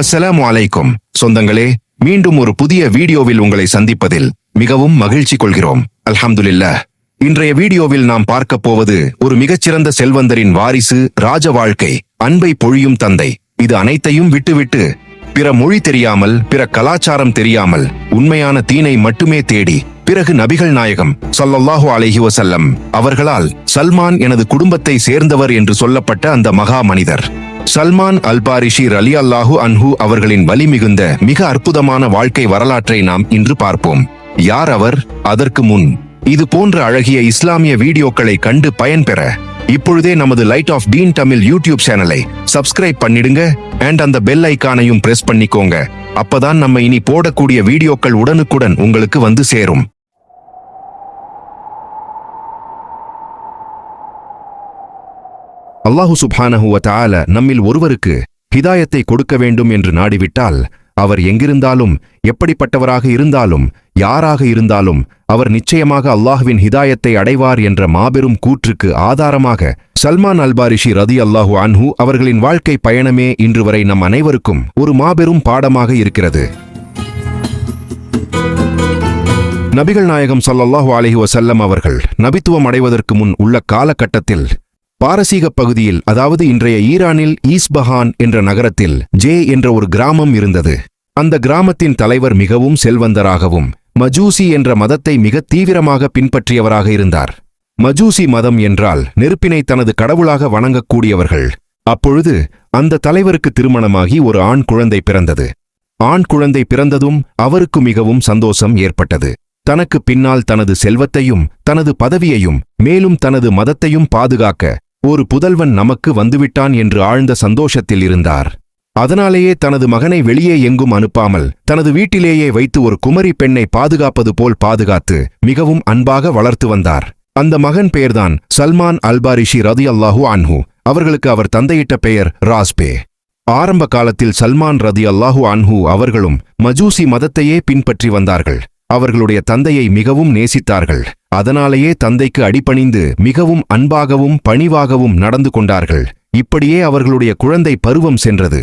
அஸ்ஸலாமு அலைக்கும். சொந்தங்களே மீண்டும் ஒரு புதிய வீடியோவில் உங்களை சந்திப்பதில் மிகவும் மகிழ்ச்சி கொள்கிறோம். அல்ஹம்துலில்லா. இன்றைய வீடியோவில் நாம் பார்க்க போவது ஒரு மிகச்சிறந்த செல்வந்தரின் வாரிசு ராஜ வாழ்க்கை அன்பை பொழியும் தந்தை. இது அனைத்தையும் விட்டுவிட்டு பிற மொழி தெரியாமல் பிற கலாச்சாரம் தெரியாமல் உண்மையான தீனை மட்டுமே தேடி பிறகு நபிகள் நாயகம் சல்லல்லாஹு அலஹி வசல்லம் அவர்களால் சல்மான் எனது குடும்பத்தை சேர்ந்தவர் என்று சொல்லப்பட்ட அந்த மகா மனிதர். சல்மான் அல்பாரிஷி ரலி அல்லாஹு அன்ஹு அவர்களின் வலி மிகுந்த மிக அற்புதமான வாழ்க்கை வரலாற்றை நாம் இன்று பார்ப்போம். யார் அவர்? அதற்கு முன். இது போன்ற அழகிய இஸ்லாமிய வீடியோக்களை கண்டு பயன்பெற இப்பொழுதே நமது light of teen Tamil YouTube சேனலை சப்ஸ்கிரைப் பண்ணிடுங்க. அண்ட் அந்த பெல் ஐக்கானையும் பிரஸ் பண்ணிக்கோங்க. அப்பதான் நம்ம இனி போடக்கூடிய வீடியோக்கள் உடனுக்குடன் உங்களுக்கு வந்து சேரும். அல்லாஹு சுப்ஹானஹு வ நம்மில் ஒருவருக்கு ஹிதாயத்தை கொடுக்க வேண்டும் என்று நாடிவிட்டால் அவர் எங்கிருந்தாலும் எப்படிப்பட்டவராக இருந்தாலும் யாராக இருந்தாலும் அவர் நிச்சயமாக அல்லாஹுவின் ஹிதாயத்தை அடைவார் என்ற மாபெரும் கூற்றுக்கு ஆதாரமாக சல்மான் அல்பாரிஷி ரதி அல்லாஹு அன்ஹு அவர்களின் வாழ்க்கை பயணமே இன்று வரை நம் அனைவருக்கும் ஒரு மாபெரும் பாடமாக இருக்கிறது. நபிகள் நாயகம் சல்லல்லாஹு அலஹி வசல்லம் அவர்கள் நபித்துவம் அடைவதற்கு முன் உள்ள காலகட்டத்தில் பாரசீக பகுதியில் அதாவது இன்றைய ஈரானில் ஈஸ்பஹான் என்ற நகரத்தில் ஜே என்ற ஒரு கிராமம் இருந்தது. அந்த கிராமத்தின் தலைவர் மிகவும் செல்வந்தராகவும் மஜூசி என்ற மதத்தை மிக தீவிரமாக பின்பற்றியவராக இருந்தார். மஜூசி மதம் என்றால் நெருப்பினை தனது கடவுளாக வணங்கக்கூடியவர்கள். அப்பொழுது அந்த தலைவருக்கு திருமணமாகி ஒரு ஆண் குழந்தை பிறந்தது. ஆண் குழந்தை பிறந்ததும் அவருக்கு மிகவும் சந்தோஷம் ஏற்பட்டது. தனக்கு பின்னால் தனது செல்வத்தையும் தனது பதவியையும் மேலும் தனது மதத்தையும் பாதுகாக்க ஒரு புதல்வன் நமக்கு வந்துவிட்டான் என்று ஆழ்ந்த சந்தோஷத்தில் இருந்தார். அதனாலேயே தனது மகனை வெளியே எங்கும் அனுப்பாமல் தனது வீட்டிலேயே வைத்து ஒரு குமரி பெண்ணை பாதுகாப்பது போல் பாதுகாத்து மிகவும் அன்பாக வளர்த்து வந்தார். அந்த மகன் பெயர்தான் சல்மான் அல்பாரிஷி ரதி அல்லாஹு அன்ஹு. அவர்களுக்கு அவர் தந்தையிட்ட பெயர் ராஸ்பே. ஆரம்ப காலத்தில் சல்மான் ரதி அல்லாஹு அன்ஹு அவர்களும் மஜூசி மதத்தையே பின்பற்றி வந்தார்கள். அவர்களுடைய தந்தையை மிகவும் நேசித்தார்கள். அதனாலேயே தந்தைக்கு அடிபணிந்து மிகவும் அன்பாகவும் பணிவாகவும் நடந்து கொண்டார்கள். இப்படியே அவர்களுடைய குழந்தை பருவம் சென்றது.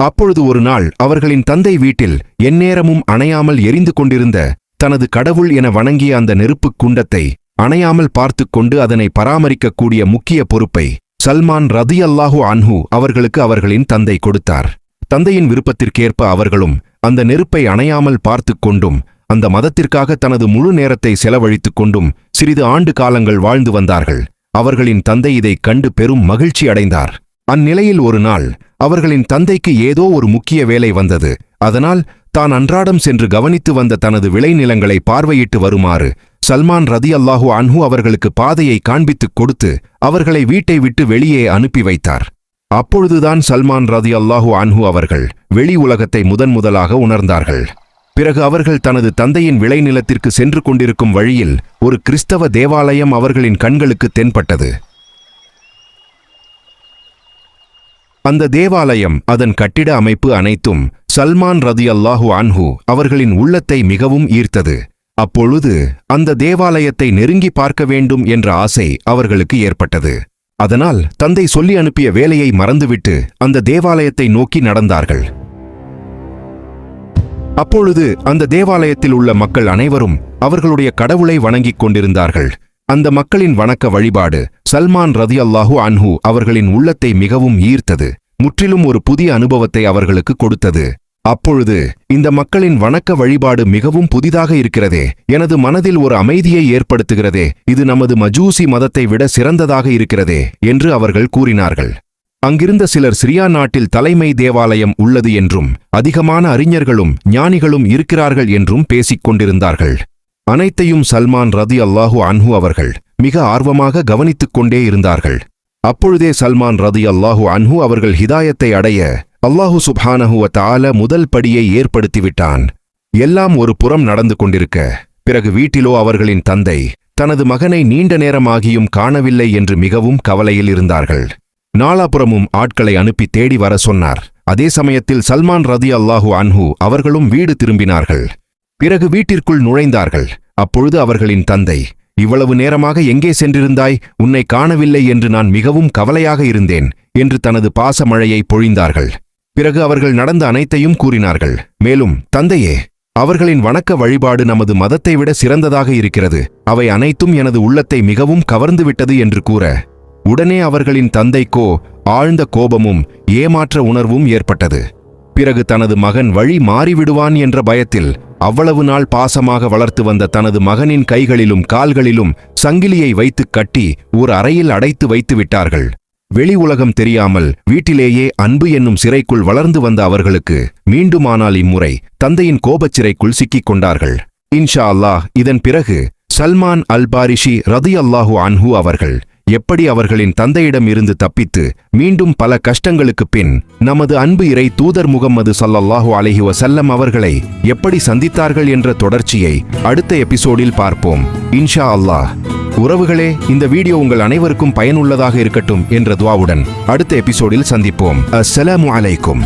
அப்பொழுது ஒரு நாள் அவர்களின் தந்தை வீட்டில் எந்நேரமும் அணையாமல் எரிந்து கொண்டிருந்த தனது கடவுள் என வணங்கிய அந்த நெருப்புக் குண்டத்தை அணையாமல் பார்த்துக் கொண்டு அதனை பராமரிக்கக்கூடிய முக்கிய பொறுப்பை சல்மான் ரதி அல்லாஹு அன்ஹு அவர்களுக்கு அவர்களின் தந்தை கொடுத்தார். தந்தையின் விருப்பத்திற்கேற்ப அவர்களும் அந்த நெருப்பை அணையாமல் பார்த்து கொண்டும் அந்த மதத்திற்காக தனது முழு நேரத்தை செலவழித்துக் கொண்டும் சிறிது ஆண்டு காலங்கள் வாழ்ந்து வந்தார்கள். அவர்களின் தந்தை இதைக் கண்டு பெரும் மகிழ்ச்சி அடைந்தார். அந்நிலையில் ஒரு நாள் அவர்களின் தந்தைக்கு ஏதோ ஒரு முக்கிய வேலை வந்தது. அதனால் தான் அன்றாடம் சென்று கவனித்து வந்த தனது விளைநிலங்களை பார்வையிட்டு வருமாறு சல்மான் ரதி அல்லாஹு அன்ஹு அவர்களுக்கு பாதையை காண்பித்துக் கொடுத்து அவர்களை வீட்டை விட்டு வெளியே அனுப்பி வைத்தார். அப்பொழுதுதான் சல்மான் ரதி அல்லாஹு அன்ஹு அவர்கள் வெளி உலகத்தை முதன் முதலாக உணர்ந்தார்கள். பிறகு அவர்கள் தனது தந்தையின் விளைநிலத்திற்கு சென்று கொண்டிருக்கும் வழியில் ஒரு கிறிஸ்தவ தேவாலயம் அவர்களின் கண்களுக்கு தென்பட்டது. அந்த தேவாலயம் அதன் கட்டிட அமைப்பு அனைத்தும் சல்மான் ரதி அல்லாஹு அன்ஹு அவர்களின் உள்ளத்தை மிகவும் ஈர்த்தது. அப்பொழுது அந்த தேவாலயத்தை நெருங்கி பார்க்க வேண்டும் என்ற ஆசை அவர்களுக்கு ஏற்பட்டது. அதனால் தந்தை சொல்லி அனுப்பிய வேலையை மறந்துவிட்டு அந்த தேவாலயத்தை நோக்கி நடந்தார்கள். அப்பொழுது அந்த தேவாலயத்தில் உள்ள மக்கள் அனைவரும் அவர்களுடைய கடவுளை வணங்கிக் கொண்டிருந்தார்கள். அந்த மக்களின் வணக்க வழிபாடு சல்மான் ரதி அல்லாஹூ அன்ஹு அவர்களின் உள்ளத்தை மிகவும் ஈர்த்தது. முற்றிலும் ஒரு புதிய அனுபவத்தை அவர்களுக்கு கொடுத்தது. அப்பொழுது இந்த மக்களின் வணக்க வழிபாடு மிகவும் புதிதாக இருக்கிறதே எனது மனதில் ஒரு அமைதியை ஏற்படுத்துகிறதே இது நமது மஜூசி மதத்தை விட சிறந்ததாக இருக்கிறதே என்று அவர்கள் கூறினார்கள். அங்கிருந்த சிலர் சிரியா நாட்டில் தலைமை தேவாலயம் உள்ளது என்றும் அதிகமான அறிஞர்களும் ஞானிகளும் இருக்கிறார்கள் என்றும் பேசிக் கொண்டிருந்தார்கள். அனைத்தையும் சல்மான் ரதி அல்லாஹு அன்ஹு அவர்கள் மிக ஆர்வமாக கவனித்துக் கொண்டே இருந்தார்கள். அப்பொழுதே சல்மான் ரதி அல்லாஹு அன்ஹு அவர்கள் ஹிதாயத்தை அடைய அல்லாஹு சுப்ஹானஹுவ தால முதல் படியை ஏற்படுத்திவிட்டான். எல்லாம் ஒரு புறம் நடந்து கொண்டிருக்க பிறகு வீட்டிலோ அவர்களின் தந்தை தனது மகனை நீண்ட நேரமாகியும் காணவில்லை என்று மிகவும் கவலையில் இருந்தார்கள். நாலாபுரமும் ஆட்களை அனுப்பி தேடி வர சொன்னார். அதே சமயத்தில் சல்மான் ரதி அல்லாஹு அன்ஹு அவர்களும் வீடு திரும்பினார்கள். பிறகு வீட்டிற்குள் நுழைந்தார்கள். அப்பொழுது அவர்களின் தந்தை இவ்வளவு நேரமாக எங்கே சென்றிருந்தாய்? உன்னை காணவில்லை என்று நான் மிகவும் கவலையாக இருந்தேன் என்று தனது பாசமழையை பொழிந்தார்கள். பிறகு அவர்கள் நடந்த அனைத்தையும் கூறினார்கள். மேலும் தந்தையே அவர்களின் வணக்க வழிபாடு நமது மதத்தை விட சிறந்ததாக இருக்கிறது. அவை அனைத்தும் எனது உள்ளத்தை மிகவும் கவர்ந்துவிட்டது என்று கூற உடனே அவர்களின் தந்தைக்கோ ஆழ்ந்த கோபமும் ஏமாற்ற உணர்வும் ஏற்பட்டது. பிறகு தனது மகன் வழி மாறிவிடுவான் என்ற பயத்தில் அவ்வளவு நாள் பாசமாக வளர்த்து வந்த தனது மகனின் கைகளிலும் கால்களிலும் சங்கிலியை வைத்துக் கட்டி ஒரு அறையில் அடைத்து வைத்து விட்டார்கள். வெளி உலகம் தெரியாமல் வீட்டிலேயே அன்பு என்னும் சிறைக்குள் வளர்ந்து வந்த அவர்களுக்கு மீண்டுமானால் இம்முறை தந்தையின் கோபச் சிறைக்குள் சிக்கிக் கொண்டார்கள். இன்ஷா அல்லாஹ் இதன் பிறகு சல்மான் அல் பாரிஷி ரதி அல்லாஹு அன்ஹு அவர்கள் எப்படி அவர்களின் தந்தையிடம் இருந்து தப்பித்து மீண்டும் பல கஷ்டங்களுக்குப் பின் நமது அன்பு இறை தூதர் முகம்மது சல்லல்லாஹு அலஹி வசல்லம் அவர்களை எப்படி சந்தித்தார்கள் என்ற தொடர்ச்சியை அடுத்த எபிசோடில் பார்ப்போம். இன்ஷா அல்லாஹ். உறவுகளே இந்த வீடியோ உங்கள் அனைவருக்கும் பயனுள்ளதாக இருக்கட்டும் என்ற துவாவுடன் அடுத்த எபிசோடில் சந்திப்போம். அஸ்ஸலாமு அலைக்கும்.